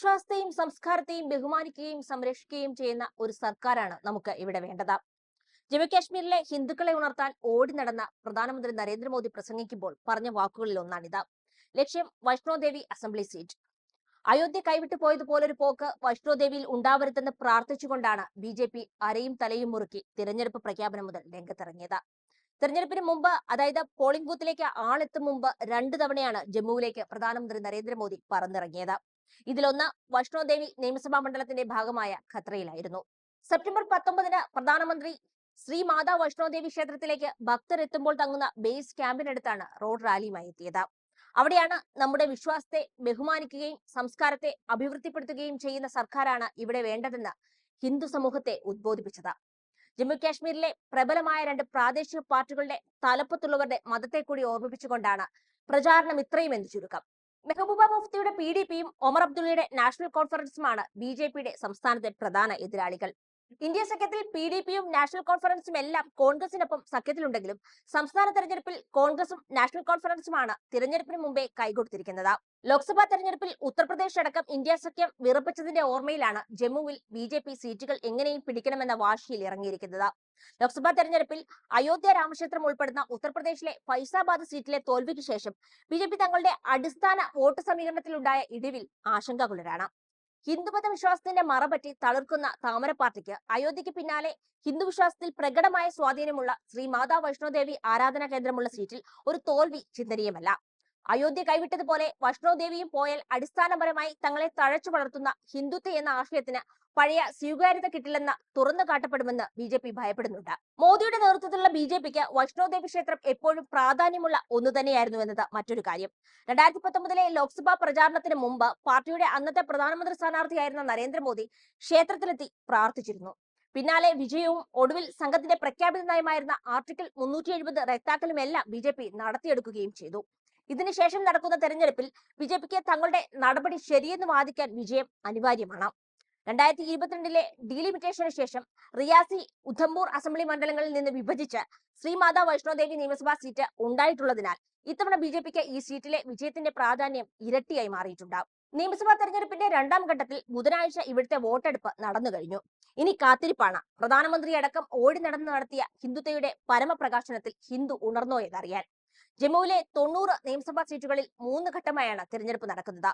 വിശ്വാസത്തെയും സംസ്കാരത്തെയും ബഹുമാനിക്കുകയും സംരക്ഷിക്കുകയും ചെയ്യുന്ന ഒരു സർക്കാരാണ് നമുക്ക് ഇവിടെ വേണ്ടത്. ജമ്മു കാശ്മീരിലെ ഹിന്ദുക്കളെ ഉണർത്താൻ ഓടി നടന്ന പ്രധാനമന്ത്രി നരേന്ദ്രമോദി പ്രസംഗിക്കുമ്പോൾ പറഞ്ഞ വാക്കുകളിൽ ഒന്നാണിത്. ലക്ഷ്യം വൈഷ്ണോദേവി അസംബ്ലി സീറ്റ്. അയോധ്യ കൈവിട്ടു പോയതുപോലൊരു പോക്ക് വൈഷ്ണോദേവിയിൽ ഉണ്ടാവരുതെന്ന് പ്രാർത്ഥിച്ചുകൊണ്ടാണ് ബി ജെ പി അരയും തലയും മുറുക്കി തിരഞ്ഞെടുപ്പ് പ്രഖ്യാപനം മുതൽ രംഗത്തിറങ്ങിയത്. തിരഞ്ഞെടുപ്പിന് മുമ്പ് അതായത് പോളിംഗ് ബൂത്തിലേക്ക് ആളെത്തും മുമ്പ് രണ്ടു തവണയാണ് ജമ്മുവിലേക്ക് പ്രധാനമന്ത്രി നരേന്ദ്രമോദി പറന്നിറങ്ങിയത്. ഇതിലൊന്ന് വൈഷ്ണോദേവി നിയമസഭാ മണ്ഡലത്തിന്റെ ഭാഗമായ ഖത്രയിലായിരുന്നു. സെപ്റ്റംബർ പത്തൊമ്പതിന് പ്രധാനമന്ത്രി ശ്രീ മാതാ വൈഷ്ണോദേവി ക്ഷേത്രത്തിലേക്ക് ഭക്തർ എത്തുമ്പോൾ തങ്ങുന്ന ബേസ് ക്യാമ്പിനടുത്താണ് റോഡ് റാലിയുമായി എത്തിയത്. അവിടെയാണ് നമ്മുടെ വിശ്വാസത്തെ ബഹുമാനിക്കുകയും സംസ്കാരത്തെ അഭിവൃദ്ധിപ്പെടുത്തുകയും ചെയ്യുന്ന സർക്കാരാണ് ഇവിടെ വേണ്ടതെന്ന് ഹിന്ദു സമൂഹത്തെ ഉദ്ബോധിപ്പിച്ചത്. ജമ്മു കാശ്മീരിലെ പ്രബലമായ രണ്ട് പ്രാദേശിക പാർട്ടികളുടെ തലപ്പത്തുള്ളവരുടെ മതത്തെ കൂടി ഓർമ്മിപ്പിച്ചുകൊണ്ടാണ് പ്രചാരണം ഇത്രയും എന്ന് ചുരുക്കം. മെഹബൂബ മുഫ്തിയുടെ പി ഡി പിയും ഒമർ അബ്ദുള്ളയുടെ നാഷണൽ കോൺഫറൻസുമാണ് ബി ജെ പിയുടെ സംസ്ഥാനത്തെ പ്രധാന എതിരാളികൾ. ഇന്ത്യ സഖ്യത്തിൽ പി ഡി പിയും നാഷണൽ കോൺഫറൻസും എല്ലാം കോൺഗ്രസിനൊപ്പം സഖ്യത്തിലുണ്ടെങ്കിലും സംസ്ഥാന തെരഞ്ഞെടുപ്പിൽ കോൺഗ്രസും നാഷണൽ കോൺഫറൻസുമാണ് തിരഞ്ഞെടുപ്പിന് മുമ്പേ കൈകൊടുത്തിരിക്കുന്നത്. ലോക്സഭാ തെരഞ്ഞെടുപ്പിൽ ഉത്തർപ്രദേശ് അടക്കം ഇന്ത്യ സഖ്യം വിറപ്പിച്ചതിന്റെ ഓർമ്മയിലാണ് ജമ്മുവിൽ ബി ജെ പി സീറ്റുകൾ എങ്ങനെയും പിടിക്കണമെന്ന വാശിയിൽ ഇറങ്ങിയിരിക്കുന്നത്. ലോക്സഭാ തെരഞ്ഞെടുപ്പിൽ അയോധ്യ രാമക്ഷേത്രം ഉൾപ്പെടുന്ന ഉത്തർപ്രദേശിലെ ഫൈസാബാദ് സീറ്റിലെ തോൽവിക്ക് ശേഷം ബി തങ്ങളുടെ അടിസ്ഥാന വോട്ട് സമീകരണത്തിലുണ്ടായ ഇടിവിൽ ആശങ്കാകുലരാണ്. ഹിന്ദുമത വിശ്വാസത്തിന്റെ മറപറ്റി തളിർക്കുന്ന താമര പാർട്ടിക്ക് അയോധ്യയ്ക്ക് പിന്നാലെ ഹിന്ദു വിശ്വാസത്തിൽ പ്രകടമായ സ്വാധീനമുള്ള ശ്രീ മാതാ വൈഷ്ണോദേവി ആരാധനാ കേന്ദ്രമുള്ള സീറ്റിൽ ഒരു തോൽവി ചിന്തനീയമല്ല. അയോധ്യ കൈവിട്ടതുപോലെ വൈഷ്ണോദേവിയും പോയാൽ അടിസ്ഥാനപരമായി തങ്ങളെ തഴച്ചു വളർത്തുന്ന ഹിന്ദുത്വ എന്ന ആശയത്തിന് പഴയ സ്വീകാര്യത കിട്ടില്ലെന്ന് തുറന്നു കാട്ടപ്പെടുമെന്ന് ബി ജെ പി ഭയപ്പെടുന്നുണ്ട്. മോദിയുടെ നേതൃത്വത്തിലുള്ള ബി ജെ പിക്ക് വൈഷ്ണോദേവി ക്ഷേത്രം എപ്പോഴും പ്രാധാന്യമുള്ള ഒന്നു തന്നെയായിരുന്നു എന്നത് മറ്റൊരു കാര്യം. രണ്ടായിരത്തി പത്തൊമ്പതിലെ ലോക്സഭാ പ്രചാരണത്തിന് മുമ്പ് പാർട്ടിയുടെ അന്നത്തെ പ്രധാനമന്ത്രി സ്ഥാനാർത്ഥിയായിരുന്ന നരേന്ദ്രമോദി ക്ഷേത്രത്തിലെത്തി പ്രാർത്ഥിച്ചിരുന്നു. പിന്നാലെ വിജയവും ഒടുവിൽ സംഘത്തിന്റെ പ്രഖ്യാപിത നയമായിരുന്ന ആർട്ടിക്കിൾ മുന്നൂറ്റി എഴുപത് റദ്ദാക്കലുമെല്ലാം ബി ജെ പി നടത്തിയെടുക്കുകയും ചെയ്തു. ഇതിനുശേഷം നടക്കുന്ന തെരഞ്ഞെടുപ്പിൽ ബി ജെ പിക്ക് തങ്ങളുടെ നടപടി ശരിയെന്ന് വാദിക്കാൻ വിജയം അനിവാര്യമാണ്. രണ്ടായിരത്തി ഇരുപത്തിരണ്ടിലെ ഡീലിമിറ്റേഷന് ശേഷം റിയാസി ഉധംപൂർ അസംബ്ലി മണ്ഡലങ്ങളിൽ നിന്ന് വിഭജിച്ച് ശ്രീമാതാ വൈഷ്ണോദേവി നിയമസഭാ സീറ്റ് ഉണ്ടായിട്ടുള്ളതിനാൽ ഇത്തവണ ബി ഈ സീറ്റിലെ വിജയത്തിന്റെ പ്രാധാന്യം ഇരട്ടിയായി മാറിയിട്ടുണ്ട്. നിയമസഭാ തെരഞ്ഞെടുപ്പിന്റെ രണ്ടാം ഘട്ടത്തിൽ ബുധനാഴ്ച ഇവിടുത്തെ വോട്ടെടുപ്പ് നടന്നു കഴിഞ്ഞു. ഇനി കാത്തിരിപ്പാണ്. പ്രധാനമന്ത്രി അടക്കം ഓടി നടന്നു നടത്തിയ ഹിന്ദുത്വയുടെ പരമപ്രകാശനത്തിൽ ഹിന്ദു ഉണർന്നോ എന്നറിയാൻ. ജമ്മുവിലെ തൊണ്ണൂറ് നിയമസഭാ സീറ്റുകളിൽ മൂന്ന് ഘട്ടമായാണ് തിരഞ്ഞെടുപ്പ് നടക്കുന്നത്.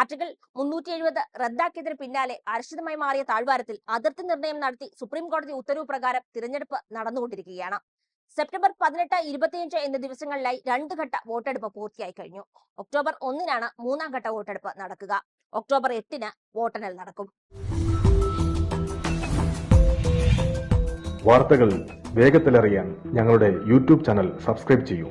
ആർട്ടിക്കിൾ മുന്നൂറ്റി എഴുപത് റദ്ദാക്കിയതിന് പിന്നാലെ അരക്ഷിതമായി മാറിയ താഴ്വാരത്തിൽ അതിർത്തി നിർണയം നടത്തി സുപ്രീം കോടതി ഉത്തരവ് പ്രകാരം തിരഞ്ഞെടുപ്പ് നടന്നുകൊണ്ടിരിക്കുകയാണ്. സെപ്റ്റംബർ പതിനെട്ട് ഇരുപത്തിയഞ്ച് എന്ന ദിവസങ്ങളിലായി രണ്ട് ഘട്ട വോട്ടെടുപ്പ് പൂർത്തിയായി കഴിഞ്ഞു. ഒക്ടോബർ ഒന്നിനാണ് മൂന്നാം ഘട്ട വോട്ടെടുപ്പ് നടക്കുക. ഒക്ടോബർ എട്ടിന് വോട്ടെണ്ണൽ നടക്കും. വാർത്തകൾ വേഗത്തിലറിയാൻ ഞങ്ങളുടെ യൂട്യൂബ് ചാനൽ സബ്സ്ക്രൈബ് ചെയ്യൂ.